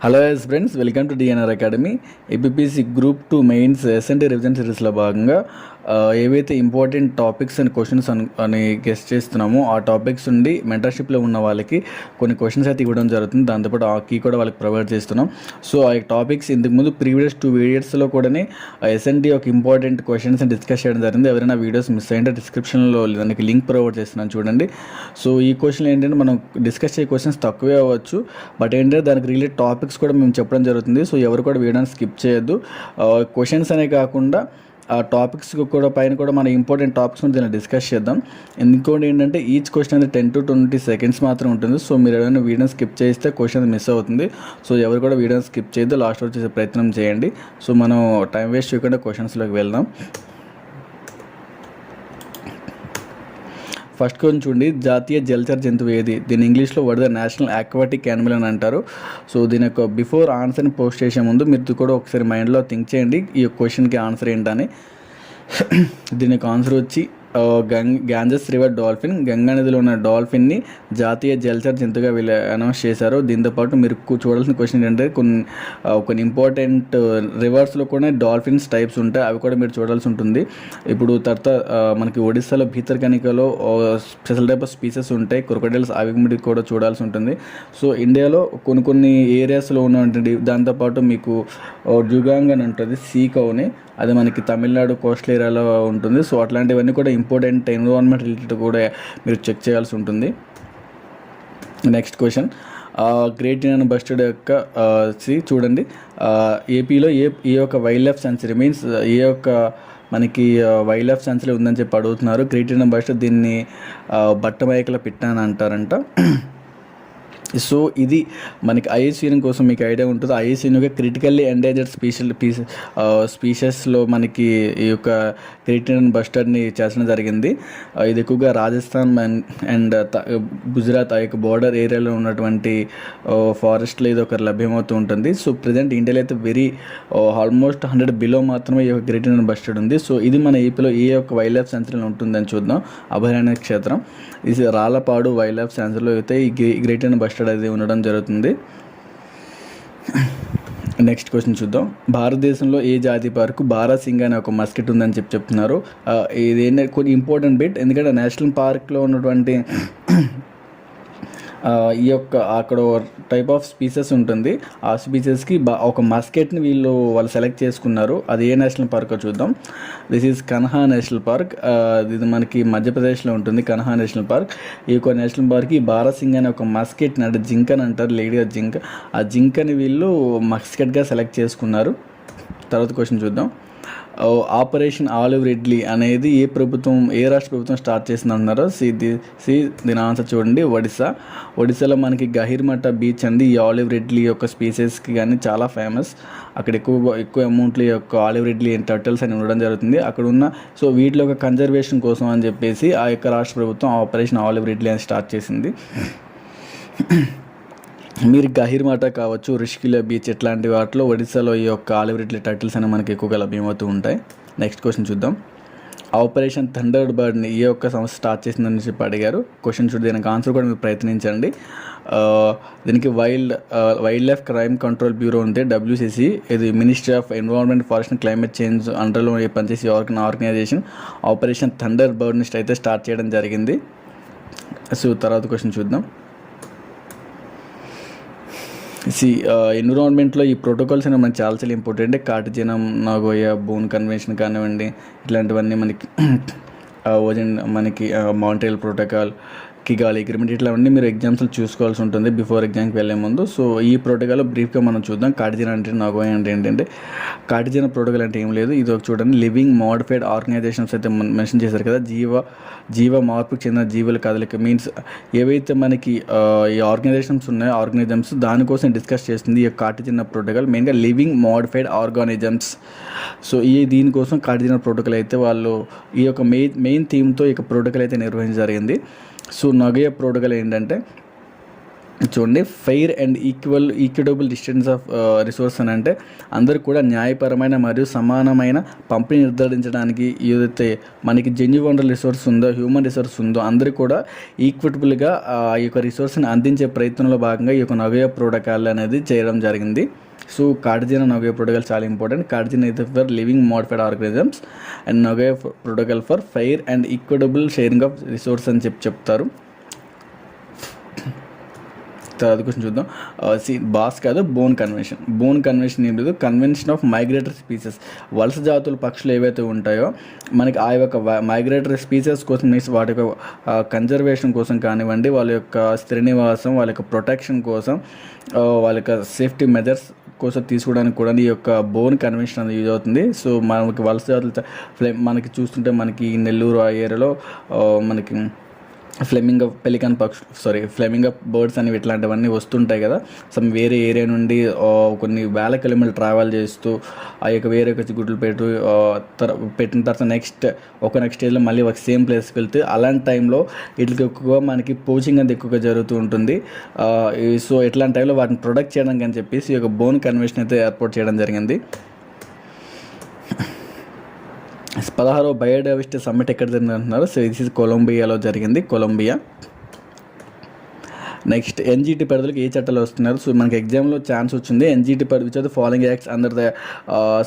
Hello yes friends welcome to DNR academy ABPC group two mains SNT revision సిరీస్లో భాగంగా ఆ, ఏవైతే important topics and questions అని అని గెస్ట్ చేస్తున్నామో ఆ టాపిక్స్ ఉండి మెంటర్షిప్లో ఉన్న వాళ్ళకి కొన్ని క్వశ్చన్స్ అయితే ఇవ్వడం జరుగుతుంది. దాంతోపాటు ఆ కీ కూడా వాళ్ళకి ప్రొవైడ్ చేస్తున్నాం. సో ఆ టాపిక్స్ ఇంతకు ముందు ప్రీవియస్ టూ వీడియోస్లో కూడా ఎస్ఎన్టీ ఒక ఇంపార్టెంట్ క్వశ్చన్స్ డిస్కస్ చేయడం జరిగింది. ఎవరైనా వీడియోస్ మిస్ అయ్యింటే డిస్క్రిప్షన్లో దానికి లింక్ ప్రొవైడ్ చేస్తున్నాను చూడండి. సో ఈ క్వశ్చన్ ఏంటంటే మనం డిస్కస్ చేసే క్వశ్చన్స్ తక్కువే అవ్వచ్చు. బట్ ఏంటంటే దానికి రిలేటెడ్ టాపిక్స్ కూడా మేము చెప్పడం జరుగుతుంది. సో ఎవరు కూడా వీడియోని స్కిప్ చేయొద్దు. క్వశ్చన్స్ అనే కాకుండా ఆ టాపిక్స్ కూడా పైన కూడా మన ఇంపార్టెంట్ టాపిక్స్ కూడా దీన్ని డిస్కస్ చేద్దాం. ఇంకోటి ఏంటంటే ఈచ్ క్వశ్చన్ అనేది టెన్ టు ట్వంటీ సెకండ్స్ మాత్రం ఉంటుంది. సో మీరు ఏదైనా వీడియోని స్కిప్ చేస్తే క్వశ్చన్ మిస్ అవుతుంది. సో ఎవరు కూడా వీడియోని స్కిప్ చేయొద్దు. లాస్ట్ వచ్చేసే ప్రయత్నం చేయండి. సో మనం టైం వేస్ట్ చేయకుండా క్వశ్చన్స్లోకి వెళ్దాం. ఫస్ట్ క్వశ్చన్ చూడండి జాతీయ జలచర జంతువు ఏది? దీని ఇంగ్లీష్లో word the national aquatic animal అని అంటారు. సో దీని యొక్క బిఫోర్ ఆన్సర్ని పోస్ట్ చేసే ముందు మీరు కూడా ఒకసారి మైండ్లో థింక్ చేయండి. ఈ క్వశ్చన్కి ఆన్సర్ ఏంటని. దీని యొక్క ఆన్సర్ వచ్చి గంగ్ గ్యాంజస్ రివర్ డాల్ఫిన్ గంగా నదిలో ఉన్న డాల్ఫిన్ని జాతీయ జలచర జంతువుగా వీళ్ళు అనౌన్స్ చేశారు. దీంతో పాటు మీరు చూడాల్సిన క్వశ్చన్ ఏంటంటే కొన్ని కొన్ని ఇంపార్టెంట్ రివర్స్లో కూడా డాల్ఫిన్స్ టైప్స్ ఉంటాయి. అవి కూడా మీరు చూడాల్సి ఉంటుంది. ఇప్పుడు తర్వాత మనకి ఒడిస్సాలో భీతర్కనికలో స్పెషల్ టైప్ ఆఫ్ స్పీసెస్ ఉంటాయి. క్రొకడైల్స్ అవి మీరు కూడా చూడాల్సి ఉంటుంది. సో ఇండియాలో కొన్ని కొన్ని ఏరియాస్లో ఉన్నటువంటి దాంతోపాటు మీకు జుగాంగ్ అని ఉంటుంది సీకౌని. అది మనకి తమిళనాడు కోస్టల్ ఏరియాలో ఉంటుంది. సో అట్లాంటివన్నీ కూడా ఇంపార్టెంట్ ఎన్విరాన్మెంట్ రిలేటెడ్ కూడా మీరు చెక్ చేయాల్సి ఉంటుంది. Next question great Indian bustard యొక్క సి చూడండి. ఏపీలో ఏ ఏ యొక్క వైల్డ్ లైఫ్ సెంచరీ మీన్స్ ఏ యొక్క మనకి వైల్డ్ లైఫ్ సెంచరీ ఉందని చెప్పి అడుగుతున్నారు. గ్రేట్ ఇండియన్ బస్టర్ దీన్ని బట్టమైకల పిట్ట అని అంటారంట. సో ఇది మనకి ఐఎస్సీఎన్ కోసం మీకు ఐడియా ఉంటుంది ఐఎస్సీఎన్గా క్రిటికల్లీ ఎండేంజర్డ్ స్పీషల్ పీస్ స్పీషెస్లో మనకి ఈ యొక్క క్రిటిన్ బస్టర్ని చేర్చడం జరిగింది. ఇది ఎక్కువగా రాజస్థాన్ అండ్ అండ్ గుజరాత్ ఆ యొక్క బోర్డర్ ఏరియాలో ఉన్నటువంటి ఫారెస్ట్లో ఇది ఒక లభ్యమవుతూ ఉంటుంది. సో ప్రజెంట్ ఇండియాలో అయితే వెరీ ఆల్మోస్ట్ హండ్రెడ్ బిలో మాత్రమే ఈ యొక్క గ్రేట్ బస్టర్డ్ ఉంది. సో ఇది మన ఏపీలో ఏ యొక్క వైల్డ్ లైఫ్ సెంచరీలో ఉంటుందని చూద్దాం. అభయారణ్య క్షేత్రం. ఇది రాళ్ళపాడు వైల్డ్ లైఫ్ సెంచరీలో అయితే ఈ గ్రేటర్ గ్రేట్ ఇండియన్ అది ఉండడం జరుగుతుంది. నెక్స్ట్ క్వశ్చన్ చూద్దాం. భారతదేశంలో ఏ జాతి పార్కు బారాసింగ్ అనే ఒక మస్కిట్ ఉందని చెప్పి చెప్తున్నారు. ఇది ఏంటంటే కొన్ని ఇంపార్టెంట్ బిట్ ఎందుకంటే నేషనల్ పార్క్లో ఉన్నటువంటి ఈ యొక్క అక్కడ టైప్ ఆఫ్ స్పీసెస్ ఉంటుంది. ఆ స్పీసెస్కి బా ఒక మస్కెట్ని వీళ్ళు వాళ్ళు సెలెక్ట్ చేసుకున్నారు. అది ఏ నేషనల్ పార్కో చూద్దాం. This is Kanha national park ఇది మనకి మధ్యప్రదేశ్లో ఉంటుంది కన్హా నేషనల్ పార్క్ ఈ యొక్క నేషనల్ పార్క్కి బారాసింగ్ అనే ఒక మస్కెట్ని అంటే జింక్ అంటారు లేడీ జింక. ఆ జింకని వీళ్ళు మస్కెట్గా సెలెక్ట్ చేసుకున్నారు. తర్వాత క్వశ్చన్ చూద్దాం. ఆపరేషన్ ఆలివ్ రిడ్లీ అనేది ఏ ప్రభుత్వం ఏ రాష్ట్ర ప్రభుత్వం స్టార్ట్ చేసింది అంటున్నారో సి ది సి దీని ఆన్సర్ చూడండి. ఒడిస్సా. ఒడిస్సాలో మనకి గహిర్మఠ బీచ్ అంది. ఈ ఆలివ్ రిడ్లీ యొక్క స్పీసెస్కి కానీ చాలా ఫేమస్. అక్కడ ఎక్కువ ఎక్కువ అమౌంట్లో ఈ యొక్క ఆలివ్ రిడ్లీ టర్టల్స్ అని ఉండడం జరుగుతుంది. అక్కడ ఉన్న సో వీటిలో ఒక కన్జర్వేషన్ కోసం అని చెప్పేసి ఆ యొక్క రాష్ట్ర ప్రభుత్వం ఆపరేషన్ ఆలివ్ రిడ్లీ అని స్టార్ట్ చేసింది. మీరు గహిర్మాట కావచ్చు రిష్కిలా బీచ్ ఇట్లాంటి వాటిలో ఒడిస్సాలో ఈ యొక్క ఆలివరిట్ల టైటిల్స్ అనేవి మనకి ఎక్కువగా లభ్యమవుతూ ఉంటాయి. నెక్స్ట్ క్వశ్చన్ చూద్దాం. ఆపరేషన్ థండర్డ్ బర్డ్ని ఏ ఒక్క సంస్థ స్టార్ట్ చేసిందని చెప్పి అడిగారు. క్వశ్చన్ చూడు దీనికి ఆన్సర్ కూడా మీరు ప్రయత్నించండి. దీనికి wild wildlife crime control bureau ఉంది డబ్ల్యూసీసీ ఇది ministry of environment forest and climate change అండర్లో పనిచేసే ఆర్గన్ ఆర్గనైజేషన్ ఆపరేషన్ థండర్ బర్డ్ని అయితే స్టార్ట్ చేయడం జరిగింది. సో తర్వాత క్వశ్చన్ చూద్దాం. సి ఎన్విరాన్మెంట్లో uh, ఈ ప్రోటోకాల్స్ అనేవి మనకి చాలా చాలా important Cartagena Nagoya Bonn convention కానివ్వండి ఇట్లాంటివన్నీ మనకి ఓజన్ మనకి మౌంటైల్ ప్రోటోకాల్ కిగాలి అగ్రిమెంట్ ఇట్లావన్నీ మీరు ఎగ్జామ్స్లో చూసుకోవాల్సి ఉంటుంది బిఫోర్ ఎగ్జామ్కి వెళ్ళే ముందు. సో ఈ ప్రోటోకాల్ బ్రీఫ్గా మనం చూద్దాం. కార్టిజన్ అంటే నాగోయ అంటే ఏంటంటే కార్టిజన్ ప్రోటోకాల్ అంటే ఏం లేదు. ఇది ఒక చూడండి లివింగ్ మోడిఫైడ్ ఆర్గనైజేషన్స్ అయితే మెన్షన్ చేశారు కదా. జీవ జీవ మార్పుకు చెందిన జీవుల కదలిక మీన్స్ ఏవైతే మనకి ఈ ఆర్గనైజేషన్స్ ఉన్నాయో ఆర్గనిజమ్స్ దానికోసం డిస్కస్ చేస్తుంది ఈ యొక్క ప్రోటోకాల్. మెయిన్గా లివింగ్ మోడిఫైడ్ ఆర్గానిజమ్స్. సో ఈ దీనికోసం కార్టిజిన్ ప్రోటోకాల్ అయితే వాళ్ళు ఈ యొక్క మెయిన్ మెయిన్ థీమ్తో ఈ యొక్క ప్రోటోకాల్ అయితే నిర్వహించ జరిగింది. సో నగయ ప్రోటోకాల్ ఏంటంటే చూడండి fair and equal equitable distance of resource అని అంటే అందరూ కూడా న్యాయపరమైన మరియు సమానమైన పంపిణీ నిర్ధారించడానికి ఏదైతే మనకి జెన్యువన్ రిసోర్స్ ఉందో హ్యూమన్ రిసోర్స్ ఉందో అందరూ కూడా ఈక్విటబుల్గా ఈ యొక్క రిసోర్స్ని అందించే ప్రయత్నంలో భాగంగా ఈ యొక్క నవయ ప్రోటోకాల్ అనేది చేయడం జరిగింది. సో కార్డిజిన్ నవయ ప్రోటోకాల్ చాలా ఇంపార్టెంట్ కార్డిజిన్ అయితే for living modified organisms and Nagoya protocol for fair and equitable sharing of resource అని చెప్పి చెప్తారు. తర్వాత క్వశ్చన్ చూద్దాం. Uh, సి బాస్ కాదు బోన్ కన్వెన్షన్. బోన్ కన్వెన్షన్ ఏం లేదు కన్వెన్షన్ ఆఫ్ మైగ్రేటరీ స్పీసెస్. వలస జాతుల పక్షులు ఏవైతే ఉంటాయో మనకి ఆ యొక్క మైగ్రేటరీ స్పీసెస్ కోసం మీన్స్ వాటి యొక్క uh, కన్జర్వేషన్ కోసం కానివ్వండి వాళ్ళ యొక్క శ్రీనివాసం వాళ్ళ యొక్క ప్రొటెక్షన్ కోసం uh, వాళ్ళ యొక్క సేఫ్టీ మెజర్స్ కోసం తీసుకోవడానికి కూడా ఈ యొక్క బోన్ కన్వెన్షన్ అనేది యూజ్ అవుతుంది. సో మనకి వలస జాతులు మనకి చూస్తుంటే మనకి నెల్లూరు ఆ ఏరియాలో మనకి ఫ్లెమింగ్ పెలికన్ పక్షు సారీ ఫ్లెమింగ్ బర్డ్స్ అనేవి ఇట్లాంటివన్నీ వస్తుంటాయి కదా. సమ్ వేరే ఏరియా నుండి కొన్ని వేల కిలోమీటర్లు ట్రావెల్ చేస్తూ ఆ యొక్క వేరే ఒక గుడ్లు పెట్టు పెట్టిన తర్వాత నెక్స్ట్ ఒక నెక్స్ట్ స్టేజ్లో మళ్ళీ ఒక సేమ్ ప్లేస్కి వెళ్తే అలాంటి టైంలో వీటికి ఎక్కువగా మనకి పోచింగ్ అనేది ఎక్కువగా జరుగుతూ ఉంటుంది. సో ఇట్లాంటి టైంలో వాటిని ప్రొడక్ట్ చేయడానికి అని చెప్పేసి ఈ యొక్క బోన్ కన్వెన్షన్ అయితే ఏర్పాటు చేయడం జరిగింది. పదహారో బయోడైవర్సిటీ సమ్మిట్ ఎక్కడ జరిగింది అంటున్నారు సో దిస్ ఇస్ కొలంబియాలో జరిగింది. కొలంబియా నెక్స్ట్ ఎన్జీటీ పరిధిలోకి ఏ చట్టాలు వస్తున్నారు? సో మనకి ఎగ్జామ్లో ఛాన్స్ వచ్చింది. ఎన్జీటీ పరిధి చదువు ఫాలోయింగ్ యాక్ట్స్ అండర్ ద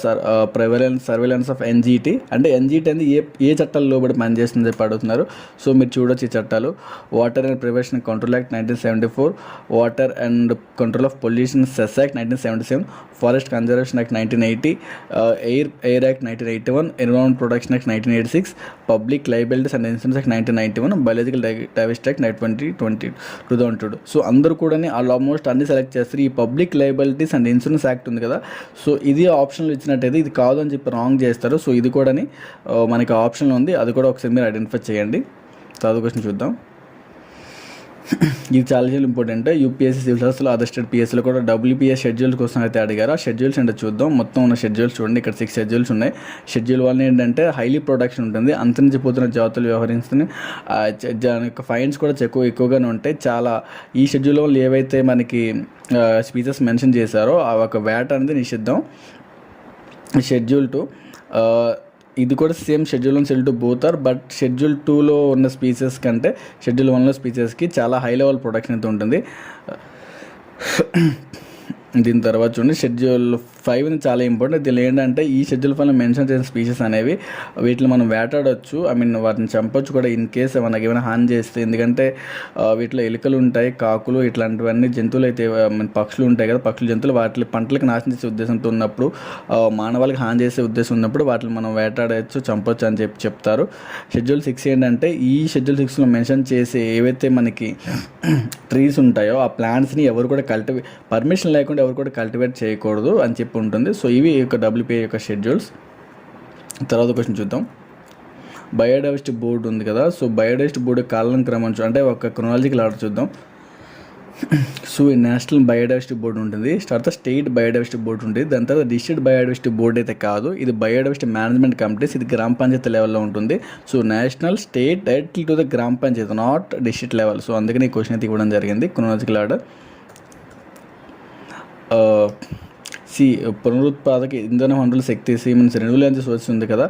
సర్ ప్రివలెన్స్ సర్వేలెన్స్ ఆఫ్ ఎన్జీటీ. అంటే ఎన్జీటీ అనేది ఏ ఏ చట్టాలు లోబడి పనిచేస్తుంది చెప్పి అడుగుతున్నారు. సో మీరు చూడొచ్చు ఈ చట్టాలు. Water and prevention control act nineteen seventy four water and control of pollution cess act nineteen seventy seven forest conservation act nineteen eighty air air act nineteen eighty one environment protection act nineteen eighty six public liabilities and insurance act nineteen ninety one biological diversity act nine twenty twenty two thousand two so అందరూ కూడా వాళ్ళు almost అన్ని select చేస్తారు. ఈ public liabilities and insurance act ఉంది కదా. So ఇది ఆప్షన్లు ఇచ్చినట్టయితే ఇది కాదు అని చెప్పి రాంగ్ చేస్తారు. సో ఇది కూడా మనకి ఆప్షన్లో ఉంది. అది కూడా ఒకసారి మీరు ఐడెంటిఫై చేయండి. తర్వాత క్వశ్చన్ చూద్దాం. ఇది చాలా చాలా ఇంపార్టెంట్ యూపీఎస్సీ సివిల్ సర్వీస్లో అదర్ స్టేట్ పిఎస్సీలో కూడా డబ్ల్యూపీఎస్ షెడ్యూల్స్ కోసం అయితే అడిగారు. ఆ షెడ్యూల్స్ అంటే చూద్దాం. మొత్తం ఉన్న షెడ్యూల్స్ చూడండి. ఇక్కడ సిక్స్ షెడ్యూల్స్ ఉన్నాయి. షెడ్యూల్ వల్ల ఏంటంటే హైలీ ప్రొడక్షన్ ఉంటుంది. అంతరించిపోతున్న జాతులు వ్యవహరిస్తుంది దాని యొక్క ఫైన్స్ కూడా ఎక్కువ ఎక్కువగానే ఉంటాయి. చాలా ఈ షెడ్యూల్ వల్ల ఏవైతే మనకి స్పీచెస్ మెన్షన్ చేశారో ఆ ఒక వ్యాట్ అనేది నిషిద్ధం. షెడ్యూల్ టు ఇది కూడా same schedule one schedule two both are but schedule టూలో ఉన్న స్పీసెస్ కంటే షెడ్యూల్ వన్లో స్పీసెస్కి చాలా హై లెవెల్ ప్రొడక్షన్ అయితే ఉంటుంది. దీని తర్వాత చూడండి షెడ్యూల్ ఫైవ్ చాలా ఇంపార్టెంట్ దీనిలో ఏంటంటే ఈ షెడ్యూల్ ఫైవ్లో మెన్షన్ చేసిన స్పీసెస్ అనేవి వీటిని మనం వేటాడొచ్చు. ఐ మీన్ వాటిని చంపొచ్చు కూడా ఇన్ కేస్ మనకి ఏమైనా హాని చేస్తే. ఎందుకంటే వీటిలో ఎలుకలు ఉంటాయి కాకులు ఇట్లాంటివన్నీ జంతువులు అయితే పక్షులు ఉంటాయి కదా. పక్షులు జంతువులు వాటి పంటలకు నాశనం చేసే ఉద్దేశంతో ఉన్నప్పుడు మానవాళికి హాని చేసే ఉద్దేశం ఉన్నప్పుడు వాటిని మనం వేటాడవచ్చు చంపొచ్చు అని చెప్పి చెప్తారు. షెడ్యూల్ సిక్స్ ఏంటంటే ఈ షెడ్యూల్ సిక్స్లో మెన్షన్ చేసే ఏవైతే మనకి ట్రీస్ ఉంటాయో ఆ ప్లాంట్స్ని ఎవరు కూడా కల్టివే పర్మిషన్ లేకుండా ఎవరు కూడా కల్టివేట్ చేయకూడదు అని చెప్పి ఉంటుంది. సో ఇవి యొక్క డబ్ల్యూపీఐ యొక్క షెడ్యూల్స్ తర్వాత క్వశ్చన్ చూద్దాం. బయోడైవర్సిటీ బోర్డు ఉంది కదా. సో బయోడైవర్సిటీ బోర్డు కాలం క్రమం అంటే ఒక క్రొనాలజికల్ ఆర్డర్ చూద్దాం. సో ఈ నేషనల్ బయోడైవర్సిటీ బోర్డు ఉంటుంది. తర్వాత స్టేట్ బయోడైవర్సిటీ బోర్డు ఉంటుంది. దాని తర్వాత డిస్ట్రిక్ట్ బయోడైవర్సిటీ బోర్డు అయితే కాదు. ఇది బయోడైవర్సిటీ మేనేజ్మెంట్ కమిటీస్ ఇది గ్రామ పంచాయతీ లెవెల్లో ఉంటుంది. So national state directly to the gram panchayat not district level so అందుకని ఈ క్వశ్చన్ అయితే ఇవ్వడం జరిగింది. క్రొనాలజికల్ ఆర్డర్ సి పునరుత్పాదక ఇంధన వనరుల శక్తి సి మన రెన్యూబుల్ ఎనర్జీ సోర్స్ ఉంది కదా.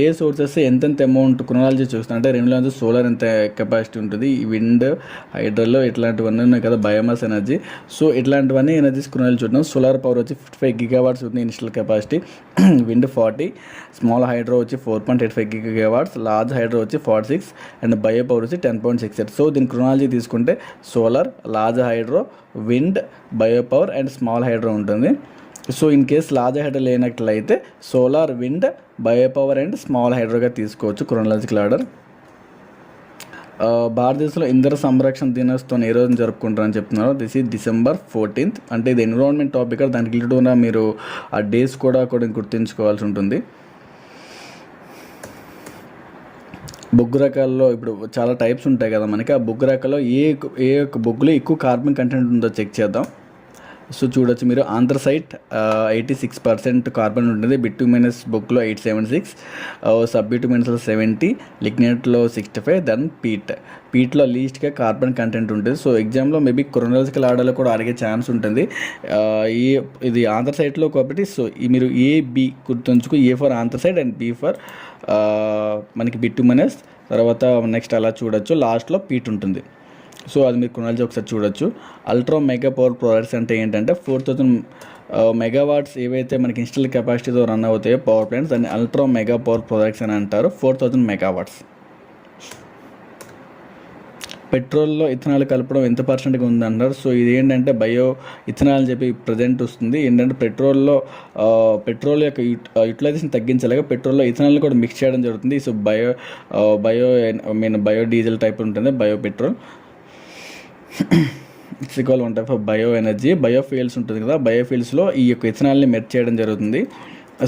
ఏ సోర్సెస్ ఎంతెంత అమౌంట్ కొనాలజీ చూస్తాం అంటే రెన్యూల్ ఎనర్జీ సోలార్ ఎంత కెపాసిటీ ఉంటుంది? విండ్ హైడ్రల్లో ఇట్లాంటివన్నీ ఉన్నాయి కదా బయోమాస్ ఎనర్జీ సో ఇట్లాంటివన్నీ ఎనర్జీస్ కొనాలి చూడడం సోలార్ పవర్ వచ్చి ఫిఫ్టీ ఫైవ్ గిగావాట్స్ ఉంది initial capacity wind forty small hydro వచ్చి four point eight five gigawatts large hydro వచ్చి forty six and bio power వచ్చి ten point six eight so దీని chronology తీసుకుంటే solar large hydro wind bio power and small hydro ఉంటుంది. So in case large hydro లేనట్లయితే solar wind biopower and small హైడ్రోగా తీసుకోవచ్చు chronological order భారతదేశంలో ఇంధన సంరక్షణ దినోత్సవం ఏ రోజున జరుపుకుంటారని చెప్తున్నారు? దిస్ ఈజ్ డిసెంబర్ ఫోర్టీన్త్ అంటే ఇది ఎన్విరాన్మెంట్ టాపిక్ దానికి రిలేటెడ్ ఉన్న మీరు ఆ డేస్ కూడా కూడా గుర్తుంచుకోవాల్సి ఉంటుంది. బొగ్గు రకాల్లో ఇప్పుడు చాలా టైప్స్ ఉంటాయి కదా మనకి. ఆ బొగ్గు రకాల్లో ఏ ఏ యొక్క బొగ్గులో ఎక్కువ కార్బన్ కంటెంట్ ఉందో చెక్ చేద్దాం. సో చూడొచ్చు మీరు. Anthracite eighty six percent carbon ఉంటుంది. బిట్యూమినస్ బుక్లో ఎయిట్ సెవెన్ సిక్స్ సబ్బిట్యూమినస్లో సెవెంటీ లిగ్నెట్లో సిక్స్టీ ఫైవ్ దెన్ పీట్ పీట్లో లీస్ట్గా కార్బన్ కంటెంట్ ఉంటుంది. సో ఎగ్జామ్లో మేబీ క్రొనాలజికల్ ఆర్డర్లో కూడా అడిగే ఛాన్స్ ఉంటుంది. ఈ ఇది ఆంధ్రసైట్లో కాబట్టి సో ఈ మీరు ఏ బి గుర్తుంచుకు. A for ఆంధ్రసైడ్ and B for మనకి బిట్యూమినస్ తర్వాత నెక్స్ట్ అలా చూడొచ్చు. లాస్ట్లో పీట్ ఉంటుంది. సో అది మీరు కొనాలి ఒకసారి చూడొచ్చు. అల్ట్రా మెగా పవర్ ప్రొడక్ట్స్ అంటే ఏంటంటే ఫోర్ థౌజండ్ మెగావాట్స్ ఏవైతే మనకి ఇన్స్టల్ కెపాసిటీతో రన్ అవుతాయో పవర్ ప్లాంట్స్ దాన్ని అల్ట్రా మెగా పవర్ ప్రొడక్ట్స్ అని అంటారు ఫోర్ థౌజండ్ మెగావాట్స్ పెట్రోల్లో ఇథనాల్ కలపడం ఎంత పర్సెంట్గా ఉందంటారు సో ఇది ఏంటంటే బయో ఇథనాల్ అని చెప్పి ప్రజెంట్ వస్తుంది. ఏంటంటే పెట్రోల్లో పెట్రోల్ యొక్క యూటిలైజేషన్ తగ్గించలేక పెట్రోల్లో ఇథనాల్ కూడా మిక్స్ చేయడం జరుగుతుంది. So bio bio mean bio diesel type ఉంటుంది bio petrol. It's equal one type of bio energy biofuels ఉంటుంది కదా బయోఫీల్స్లో ఈ యొక్క ఇథనాల్ని మెర్చ్ చేయడం జరుగుతుంది.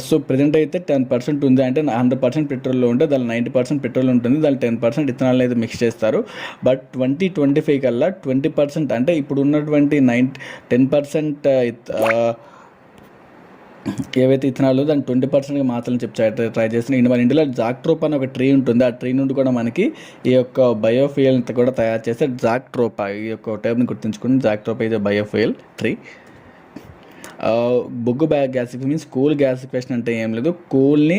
సో ప్రజెంట్ అయితే టెన్ పర్సెంట్ ఉంది అంటే హండ్రెడ్ పర్సెంట్ పెట్రోల్లో ఉంటే దాని నైంటీ పర్సెంట్ పెట్రోల్ ఉంటుంది దాని టెన్ పర్సెంట్ ఇథనాల్ అయితే మిక్స్ చేస్తారు. బట్ ట్వంటీ ట్వంటీ ఫైవ్ కల్లా ట్వంటీ పర్సెంట్ అంటే ఇప్పుడు ఉన్నటువంటి నైన్ టెన్ పర్సెంట్ ఏవైతే ఇథనాలు దాని ట్వంటీ పర్సెంట్గా మాత్రం చెప్పి ట్రై- చేసిన చేస్తున్నాయి. మన ఇండియాలో జాక్ట్రోప్ అని ఒక ట్రీ ఉంటుంది. ఆ ట్రీ నుండి కూడా మనకి ఈ యొక్క బయోఫియల్ కూడా తయారు చేస్తే జాక్ట్రోపా ఈ యొక్క టైప్ని గుర్తుంచుకుని జాక్ట్రోపా అయితే బయోఫియల్ ట్రీ బొగ్గు bag gasification means coal gasification అంటే ఏం లేదు. కూల్ని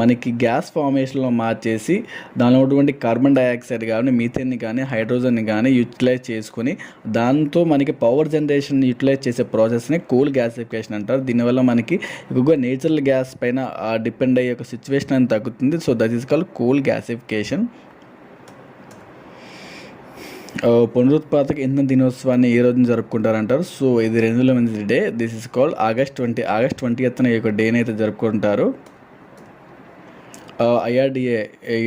మనకి గ్యాస్ ఫార్మేషన్లో మార్చేసి దానిలో ఉన్నటువంటి కార్బన్ డైఆక్సైడ్ కానీ మీథేన్ని కానీ హైడ్రోజన్ని కానీ యూటిలైజ్ చేసుకొని దాంతో మనకి పవర్ జనరేషన్ యూటిలైజ్ చేసే ప్రాసెస్ని కూల్ గ్యాసిఫికేషన్ అంటారు. దీనివల్ల మనకి ఎక్కువగా నేచురల్ గ్యాస్ పైన డిపెండ్ అయ్యే ఒక సిచ్యువేషన్ అని తగ్గుతుంది. So that is call coal gasification. పునరుత్పాదక ఇంధన దినోత్సవాన్ని ఏ రోజున జరుపుకుంటారంటారు? సో ఇది రెండు మంది day. This is called August twenty August twenty ఎత్తున ఈ యొక్క డేని అయితే జరుపుకుంటారు. IRDA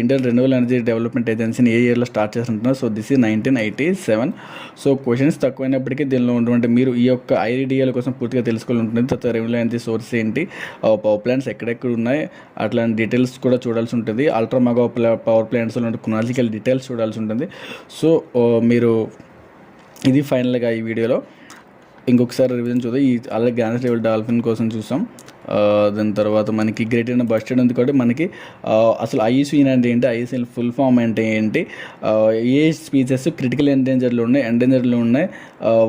Indian renewal energy development ఏజెన్సీని ఏ ఇయర్లో స్టార్ట్ చేస్తుంటున్నారు? సో దిస్ ఈ nineteen eighty seven so questions తక్కువైనప్పటికీ దీనిలో ఉన్నటువంటి మీరు ఈ యొక్క ఐడిడిఏల కోసం పూర్తిగా తెలుసుకోవాలంటుంది తర్వాత రెన్యూవల్ ఎనర్జీ సోర్స్ ఏంటి? పవర్ ప్లాంట్స్ ఎక్కడెక్కడ ఉన్నాయి? అట్లాంటి డీటెయిల్స్ కూడా చూడాల్సి ఉంటుంది. అల్ట్రా మగా పవర్ ప్లాంట్స్లో ఉండే కొనాలికల్ డీటెయిల్స్ చూడాల్సి ఉంటుంది. సో మీరు ఇది ఫైనల్గా ఈ వీడియోలో ఇంకొకసారి రివిజన్ చూద్దాం. ఈ అలాగే గ్రాండ్ లెవెల్ డాల్ఫిన్ కోసం చూసాం. దాని తర్వాత మనకి గ్రేట్ అయిన స్టాండ్ ఉంది కాబట్టి మనకి అసలు ఐసీఎన్ అంటే ఏంటి? ఐసీఎన్ ఫుల్ ఫామ్ అంటే ఏంటి? ఏ స్పీచెస్ క్రిటికల్ ఎండేంజర్లో ఉన్నాయి ఎండేంజర్లో ఉన్నాయి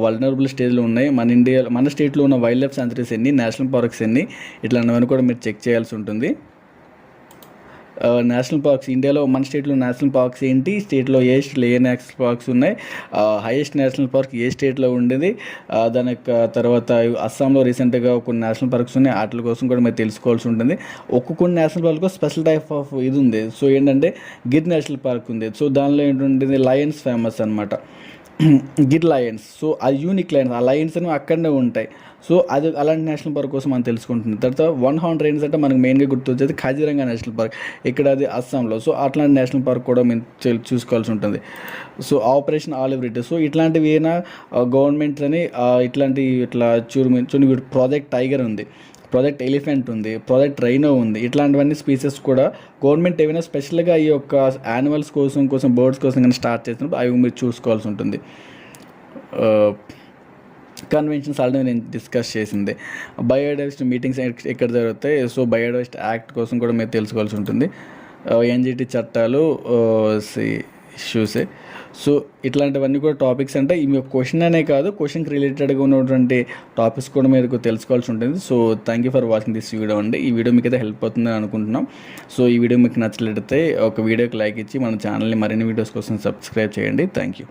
వల్నరబుల్ స్టేజ్లో ఉన్నాయి? మన ఇండియా మన స్టేట్లో ఉన్న వైల్డ్ లైఫ్ సెంచరీస్ ఎన్ని? నేషనల్ పార్క్స్ ఎన్ని? ఇట్లాంటివన్నీ కూడా మీరు చెక్ చేయాల్సి ఉంటుంది. నేషనల్ పార్క్స్ ఇండియాలో మన స్టేట్లో నేషనల్ పార్క్స్ ఏంటి? స్టేట్లో ఏ స్టేట్లో ఏ నేషనల్ పార్క్స్ ఉన్నాయి? హైయెస్ట్ నేషనల్ పార్క్ ఏ స్టేట్లో ఉండేది? దాని యొక్క తర్వాత అస్సాంలో రీసెంట్గా కొన్ని నేషనల్ పార్క్స్ ఉన్నాయి. వాటి కోసం కూడా మీరు తెలుసుకోవాల్సి ఉంటుంది. ఒక్కొక్క national park special type of ఇది ఉంది. సో ఏంటంటే గిర్ నేషనల్ పార్క్ ఉంది. సో దానిలో ఏంటంటే లయన్స్ ఫేమస్ అనమాట గిర్ లయన్స్. సో ఆ యూనిక్ లయన్స్ ఆ లయన్స్ అనేవి అక్కడనే ఉంటాయి. సో అది అలాంటి నేషనల్ పార్క్ కోసం మనం తెలుసుకుంటుంది తర్వాత వన్ హౌండ్ రైన్స్ అంటే మనకు మెయిన్గా గుర్తొచ్చేది కాజీరంగా నేషనల్ పార్క్. ఇక్కడ అది అస్సాంలో. సో అట్లాంటి నేషనల్ పార్క్ కూడా మేము చూసుకోవాల్సి ఉంటుంది. సో ఆపరేషన్ ఆలివ్రిటీ సో ఇట్లాంటివి ఏమైనా గవర్నమెంట్ అని ఇట్లాంటి ఇట్లా చూడు చూడు ప్రాజెక్ట్ టైగర్ ఉంది. ప్రాజెక్ట్ ఎలిఫెంట్ ఉంది. ప్రాజెక్ట్ రైనో ఉంది. ఇట్లాంటివన్నీ స్పీసెస్ కూడా గవర్నమెంట్ ఏమైనా స్పెషల్గా ఈ యొక్క యానిమల్స్ కోసం కోసం బర్డ్స్ కోసం కానీ స్టార్ట్ చేసినప్పుడు అవి మీరు చూసుకోవాల్సి ఉంటుంది. కన్వెన్షన్స్ ఆల్రెడీ నేను డిస్కస్ చేసింది. బయోడైవర్సిటీ మీటింగ్స్ ఎక్కడ జరుగుతాయి? సో బయోడైవర్సిటీ యాక్ట్ కోసం కూడా మీరు తెలుసుకోవాల్సి ఉంటుంది. ఎన్జిటి చట్టాలు ఇష్యూసే. సో ఇట్లాంటివన్నీ కూడా టాపిక్స్ అంటే ఈ క్వశ్చన్ అనే కాదు క్వశ్చన్కి రిలేటెడ్గా ఉన్నటువంటి టాపిక్స్ కూడా మీరు తెలుసుకోవాల్సి ఉంటుంది. So thank you for watching this video అండి. ఈ వీడియో మీకు అయితే హెల్ప్ అవుతుందని అనుకుంటున్నాం. సో ఈ వీడియో మీకు నచ్చలేడితే ఒక వీడియోకి లైక్ ఇచ్చి మన ఛానల్ని మరిన్ని వీడియోస్ కోసం సబ్స్క్రైబ్ చేయండి. Thank you